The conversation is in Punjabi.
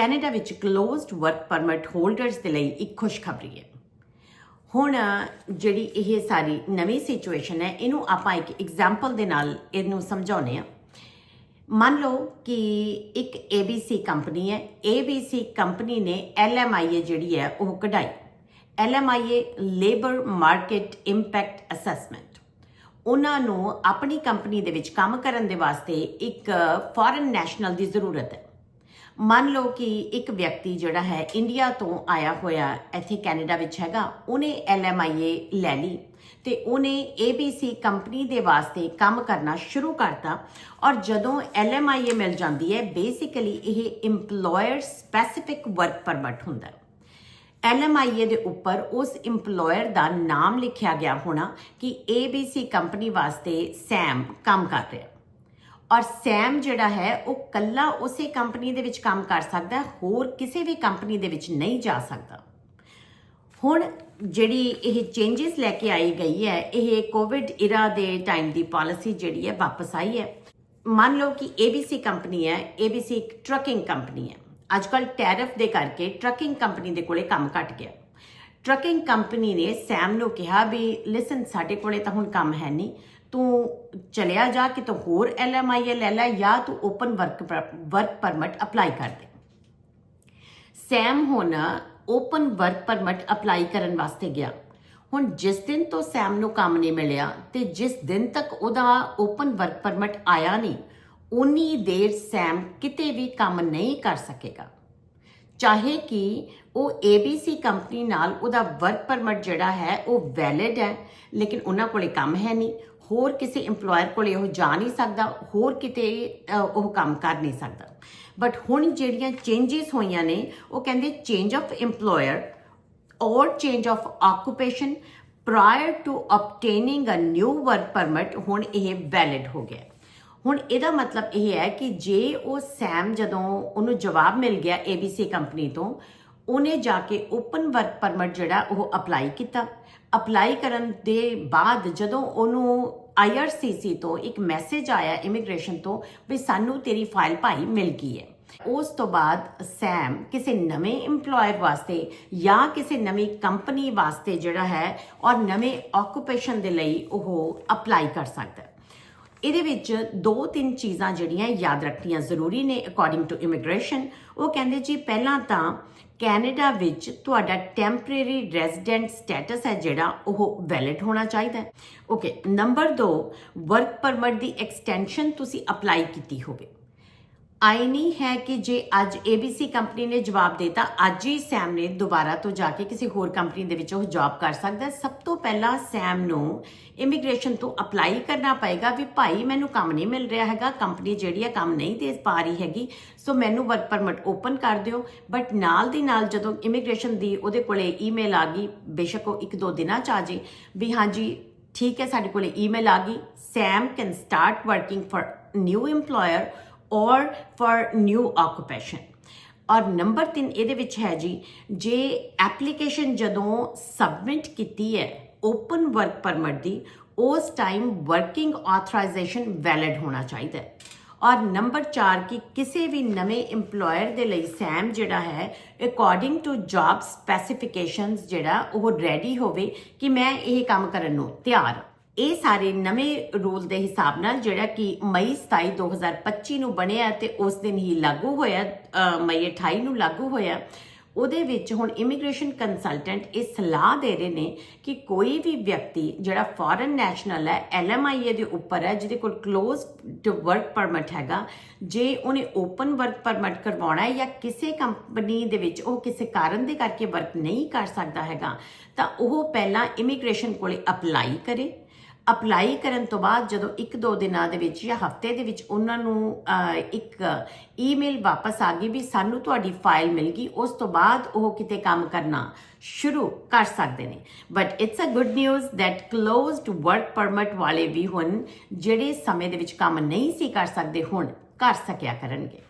ਕੈਨੇਡਾ ਵਿੱਚ ਕਲੋਜ਼ਡ ਵਰਕ ਪਰਮਿਟ ਹੋਲਡਰਸ ਦੇ ਲਈ ਇੱਕ ਖੁਸ਼ਖਬਰੀ ਹੈ। ਹੁਣ ਜਿਹੜੀ ਇਹ ਸਾਰੀ ਨਵੀਂ ਸਿਚੁਏਸ਼ਨ ਹੈ, ਇਹਨੂੰ ਆਪਾਂ ਇੱਕ ਐਗਜ਼ਾਮਪਲ ਦੇ ਨਾਲ ਇਹਨੂੰ ਸਮਝਾਉਨੇ ਆ ਮੰਨ ਲਓ ਕਿ ਇੱਕ ABC ਕੰਪਨੀ ਹੈ। ABC ਕੰਪਨੀ ਨੇ LMIA ਜਿਹੜੀ ਹੈ, ਉਹ ਕਢਾਈ। LMIA labour market impact assessment ਉਹਨਾਂ ਨੂੰ ਆਪਣੀ ਕੰਪਨੀ ਦੇ ਵਿੱਚ ਕੰਮ ਕਰਨ ਦੇ ਵਾਸਤੇ ਇੱਕ ਫੋਰਨ ਨੈਸ਼ਨਲ ਦੀ ਜ਼ਰੂਰਤ ਹੈ। ਮੰਨ ਲਓ ਕਿ ਇੱਕ ਵਿਅਕਤੀ ਜਿਹੜਾ ਹੈ ਇੰਡੀਆ ਤੋਂ ਆਇਆ ਹੋਇਆ ਇੱਥੇ ਕੈਨੇਡਾ ਵਿੱਚ ਹੈਗਾ, ਉਹਨੇ LMIA ਲੈ ਲਈ ਤੇ ਉਹਨੇ ABC ਕੰਪਨੀ ਦੇ ਵਾਸਤੇ ਕੰਮ ਕਰਨਾ ਸ਼ੁਰੂ ਕਰਤਾ ਔਰ ਜਦੋਂ LMIA ਮਿਲ ਜਾਂਦੀ ਹੈ ਬੇਸਿਕਲੀ ਇਹ EMPLOYER ਸਪੈਸਿਫਿਕ ਵਰਕ ਪਰਮਿਟ ਹੁੰਦਾ ਹੈ। LMIA ਦੇ ਉੱਪਰ ਉਸ EMPLOYER ਦਾ ਨਾਮ ਲਿਖਿਆ ਗਿਆ ਹੋਣਾ ਕਿ ABC ਕੰਪਨੀ ਵਾਸਤੇ ਸੈਮ ਕੰਮ ਕਰ ਰਿਹਾ। ਔਰ ਸੈਮ ਜਿਹੜਾ ਹੈ, ਉਹ ਕੱਲਾ ਉਸੇ ਕੰਪਨੀ ਦੇ ਵਿੱਚ ਕੰਮ ਕਰ ਸਕਦਾ ਹੈ, ਹੋਰ ਕਿਸੇ ਵੀ ਕੰਪਨੀ ਦੇ ਵਿੱਚ ਨਹੀਂ ਜਾ ਸਕਦਾ। ਹੁਣ ਜਿਹੜੀ ਇਹ ਚੇਂਜਸ ਲੈ ਕੇ ਆਈ ਗਈ ਹੈ, ਇਹ ਕੋਵਿਡ ਇਰਾ ਦੇ ਟਾਈਮ ਦੀ ਪਾਲਿਸੀ ਜਿਹੜੀ ਹੈ, ਵਾਪਸ ਆਈ ਹੈ। ਮੰਨ ਲਓ ਕਿ ABC ਕੰਪਨੀ ਹੈ ABC ਇੱਕ ਟਰੱਕਿੰਗ ਕੰਪਨੀ ਹੈ। ਅੱਜ ਕੱਲ ਟੈਰਿਫ ਦੇ ਕਰਕੇ ਟਰੱਕਿੰਗ ਕੰਪਨੀ ਦੇ ਕੋਲੇ ਕੰਮ ਘਟ ਗਿਆ। ਟਰੱਕਿੰਗ ਕੰਪਨੀ ਨੇ ਸੈਮ ਨੂੰ ਕਿਹਾ ਵੀ ਲਿਸਨ ਸਾਡੇ ਕੋਲੇ ਤਾਂ ਹੁਣ ਕੰਮ ਹੈ ਨਹੀਂ। ਤੂੰ ਚਲਿਆ ਜਾ ਕਿ ਤੂੰ ਹੋਰ LMIA ਲੈ ਲੈ, ਜਾਂ ਤੂੰ open work work permit apply ਕਰ ਦੇ। ਸੈਮ ਹੁਣ ਓਪਨ ਵਰਕ ਪਰਮਿਟ ਅਪਲਾਈ ਕਰਨ ਵਾਸਤੇ ਗਿਆ। ਹੁਣ ਜਿਸ ਦਿਨ ਤੋਂ ਸੈਮ ਨੂੰ ਕੰਮ ਨਹੀਂ ਮਿਲਿਆ ਤੇ ਜਿਸ ਦਿਨ ਤੱਕ ਉਹਦਾ ਓਪਨ ਵਰਕ ਪਰਮਿਟ ਆਇਆ ਨਹੀਂ, ਉਨੀ ਦੇਰ ਸੈਮ ਕਿਤੇ ਵੀ ਕੰਮ ਨਹੀਂ ਕਰ ਸਕੇਗਾ। ਚਾਹੇ ਕਿ ਉਹ ABC ਕੰਪਨੀ ਨਾਲ ਉਹਦਾ ਵਰਕ ਪਰਮਿਟ ਜਿਹੜਾ ਹੈ, ਉਹ ਵੈਲਿਡ ਹੈ, ਲੇਕਿਨ ਉਹਨਾਂ ਕੋਲੇ ਕੰਮ ਹੈ ਨਹੀਂ। ਹੋਰ ਕਿਸੇ EMPLOYER ਕੋਲ ਉਹ ਜਾ ਨਹੀਂ ਸਕਦਾ, ਹੋਰ ਕਿਤੇ ਉਹ ਕੰਮ ਕਰ ਨਹੀਂ ਸਕਦਾ। ਬਟ ਹੁਣ ਜਿਹੜੀਆਂ ਚੇਂਜਸ ਹੋਈਆਂ ਨੇ, ਉਹ ਕਹਿੰਦੇ change of EMPLOYER or change of occupation prior to obtaining a new work permit ਹੁਣ ਇਹ ਵੈਲਿਡ ਹੋ ਗਿਆ। ਹੁਣ ਇਹਦਾ ਮਤਲਬ ਇਹ ਹੈ ਕਿ ਜੇ ਉਹ ਸੈਮ ਜਦੋਂ ਉਹਨੂੰ ਜਵਾਬ ਮਿਲ ਗਿਆ ABC ਕੰਪਨੀ ਤੋਂ ਉਹਨੇ ਜਾ ਕੇ ਓਪਨ ਵਰਕ ਪਰਮਿਟ ਜਿਹੜਾ ਉਹ ਅਪਲਾਈ ਕੀਤਾ। ਅਪਲਾਈ ਕਰਨ ਦੇ ਬਾਅਦ ਜਦੋਂ ਉਹਨੂੰ IRCC ਤੋਂ ਇੱਕ ਮੈਸੇਜ ਆਇਆ ਇਮੀਗ੍ਰੇਸ਼ਨ ਤੋਂ ਵੀ ਸਾਨੂੰ ਤੇਰੀ ਫਾਈਲ ਭਾਈ ਮਿਲ ਗਈ ਹੈ। ਉਸ ਤੋਂ ਬਾਅਦ ਸੈਮ ਕਿਸੇ ਨਵੇਂ EMPLOYER ਵਾਸਤੇ ਜਾਂ ਕਿਸੇ ਨਵੀਂ ਕੰਪਨੀ ਵਾਸਤੇ ਜਿਹੜਾ ਹੈ ਔਰ ਨਵੇਂ ਆਕੂਪੇਸ਼ਨ ਦੇ ਲਈ ਉਹ ਅਪਲਾਈ ਕਰ ਸਕਦਾ ਹੈ। ਇਹਦੇ ਵਿੱਚ ਦੋ ਤਿੰਨ ਚੀਜ਼ਾਂ ਜਿਹੜੀਆਂ ਯਾਦ ਰੱਖਣੀਆਂ ਜ਼ਰੂਰੀ ਨੇ ਅਕੋਰਡਿੰਗ ਟੂ ਇਮੀਗ੍ਰੇਸ਼ਨ ਉਹ ਕਹਿੰਦੇ ਜੀ, ਪਹਿਲਾਂ ਤਾਂ ਕੈਨੇਡਾ ਵਿੱਚ ਤੁਹਾਡਾ ਟੈਂਪਰੇਰੀ ਰੈਜ਼ੀਡੈਂਟ ਸਟੇਟਸ ਹੈ ਜਿਹੜਾ, ਉਹ ਵੈਲਿਡ ਹੋਣਾ ਚਾਹੀਦਾ ਹੈ। ਓਕੇ ਨੰਬਰ 2 ਵਰਕ ਪਰਮਿਟ ਦੀ ਐਕਸਟੈਂਸ਼ਨ ਤੁਸੀਂ ਅਪਲਾਈ ਕੀਤੀ ਹੋਵੇ। ਆਈ ਨਹੀਂ ਹੈ ਕਿ ਜੇ ਅੱਜ ABC ਕੰਪਨੀ ਨੇ ਜਵਾਬ ਦਿੱਤਾ, ਅੱਜ ਹੀ ਸੈਮ ਨੇ ਦੁਬਾਰਾ ਤੋਂ ਜਾ ਕੇ ਕਿਸੇ ਹੋਰ ਕੰਪਨੀ ਦੇ ਵਿੱਚ ਉਹ ਜੌਬ ਕਰ ਸਕਦਾ ਸਭ ਤੋਂ ਪਹਿਲਾਂ ਸੈਮ ਨੂੰ ਇਮੀਗ੍ਰੇਸ਼ਨ ਤੋਂ ਅਪਲਾਈ ਕਰਨਾ ਪਏਗਾ ਵੀ ਭਾਈ ਮੈਨੂੰ ਕੰਮ ਨਹੀਂ ਮਿਲ ਰਿਹਾ ਹੈਗਾ, ਕੰਪਨੀ ਜਿਹੜੀ ਹੈ ਕੰਮ ਨਹੀਂ ਦੇ ਪਾ ਰਹੀ ਹੈਗੀ, ਸੋ ਮੈਨੂੰ ਵਰਕ ਪਰਮਿਟ ਓਪਨ ਕਰ ਦਿਓ। ਬਟ ਨਾਲ ਦੀ ਨਾਲ ਜਦੋਂ ਇਮੀਗ੍ਰੇਸ਼ਨ ਦੀ ਉਹਦੇ ਕੋਲੇ ਈਮੇਲ ਆ ਗਈ, ਬੇਸ਼ੱਕ ਉਹ ਇੱਕ ਦੋ ਦਿਨਾਂ ਚ ਆ ਜੇ, ਵੀ ਹਾਂਜੀ, ਠੀਕ ਹੈ, ਸਾਡੇ ਕੋਲੇ ਈਮੇਲ ਆ ਗਈ। Sam can start working for new EMPLOYER or for new occupation. ਔਰ ਨੰਬਰ 3 ਇਹਦੇ ਵਿੱਚ ਹੈ ਜੀ, ਜੇ ਐਪਲੀਕੇਸ਼ਨ ਜਦੋਂ ਸਬਮਿਟ ਕੀਤੀ ਹੈ ਓਪਨ ਵਰਕ ਪਰਮਿਟ ਦੀ, ਉਸ ਟਾਈਮ ਵਰਕਿੰਗ ਆਥੋਰਾਈਜੇਸ਼ਨ ਵੈਲਿਡ ਹੋਣਾ ਚਾਹੀਦਾ ਹੈ। ਔਰ ਨੰਬਰ 4 ਕਿ ਕਿਸੇ ਵੀ ਨਵੇਂ EMPLOYER ਦੇ ਲਈ ਸੈਮ ਜਿਹੜਾ ਹੈ ਅਕੋਰਡਿੰਗ ਟੂ ਜੌਬ ਸਪੈਸੀਫਿਕੇਸ਼ਨਸ ਜਿਹੜਾ ਉਹ ਰੈਡੀ ਹੋਵੇ ਕਿ ਮੈਂ ਇਹ ਕੰਮ ਕਰਨ ਨੂੰ ਤਿਆਰ ਹਾਂ। ਇਹ ਸਾਰੇ ਨਵੇਂ ਰੂਲ ਦੇ ਹਿਸਾਬ ਨਾਲ ਜਿਹੜਾ ਕਿ ਮਈ 27 2025 ਨੂੰ ਬਣਿਆ ਤੇ ਉਸ ਦਿਨ ਹੀ ਲਾਗੂ ਹੋਇਆ ਮਈ 28 ਨੂੰ ਲਾਗੂ ਹੋਇਆ। ਉਹਦੇ ਵਿੱਚ ਹੁਣ ਇਮੀਗ੍ਰੇਸ਼ਨ ਕੰਸਲਟੈਂਟ ਇਹ ਸਲਾਹ ਦੇ ਰਹੇ ਨੇ ਕਿ ਕੋਈ ਵੀ ਵਿਅਕਤੀ ਜਿਹੜਾ ਫੋਰਨ ਨੈਸ਼ਨਲ ਹੈ LMIA ਦੇ ਉੱਪਰ ਹੈ, ਜਿਹਦੇ ਕੋਲ ক্লোਜ਼ ਟੂ ਵਰਕ ਪਰਮਿਟ ਹੈਗਾ, ਜੇ ਉਹਨੇ ਓਪਨ ਵਰਕ ਪਰਮਿਟ ਕਰਵਾਉਣਾ ਹੈ ਜਾਂ ਕਿਸੇ ਕੰਪਨੀ ਦੇ ਵਿੱਚ ਉਹ ਕਿਸੇ ਕਾਰਨ ਦੇ ਕਰਕੇ ਵਰਕ ਨਹੀਂ ਕਰ ਸਕਦਾ ਹੈਗਾ, ਤਾਂ ਉਹ ਪਹਿਲਾਂ ਇਮੀਗ੍ਰੇਸ਼ਨ ਕੋਲੇ ਅਪਲਾਈ ਕਰੇ। ਅਪਲਾਈ ਕਰਨ ਤੋਂ ਬਾਅਦ ਜਦੋਂ 1-2 ਦਿਨਾਂ ਦੇ ਵਿੱਚ ਜਾਂ ਹਫ਼ਤੇ ਦੇ ਵਿੱਚ ਉਹਨਾਂ ਨੂੰ ਇੱਕ ਈਮੇਲ ਵਾਪਸ ਆ ਗਈ ਵੀ ਸਾਨੂੰ ਤੁਹਾਡੀ ਫਾਈਲ ਮਿਲ ਗਈ, ਉਸ ਤੋਂ ਬਾਅਦ ਉਹ ਕਿਤੇ ਕੰਮ ਕਰਨਾ ਸ਼ੁਰੂ ਕਰ ਸਕਦੇ ਨੇ। But it's a good news that closed work permit ਵਾਲੇ ਵੀ ਹੁਣ ਜਿਹੜੇ ਸਮੇਂ ਦੇ ਵਿੱਚ ਕੰਮ ਨਹੀਂ ਸੀ ਕਰ ਸਕਦੇ, ਹੁਣ ਕਰ ਸਕਿਆ ਕਰਨਗੇ।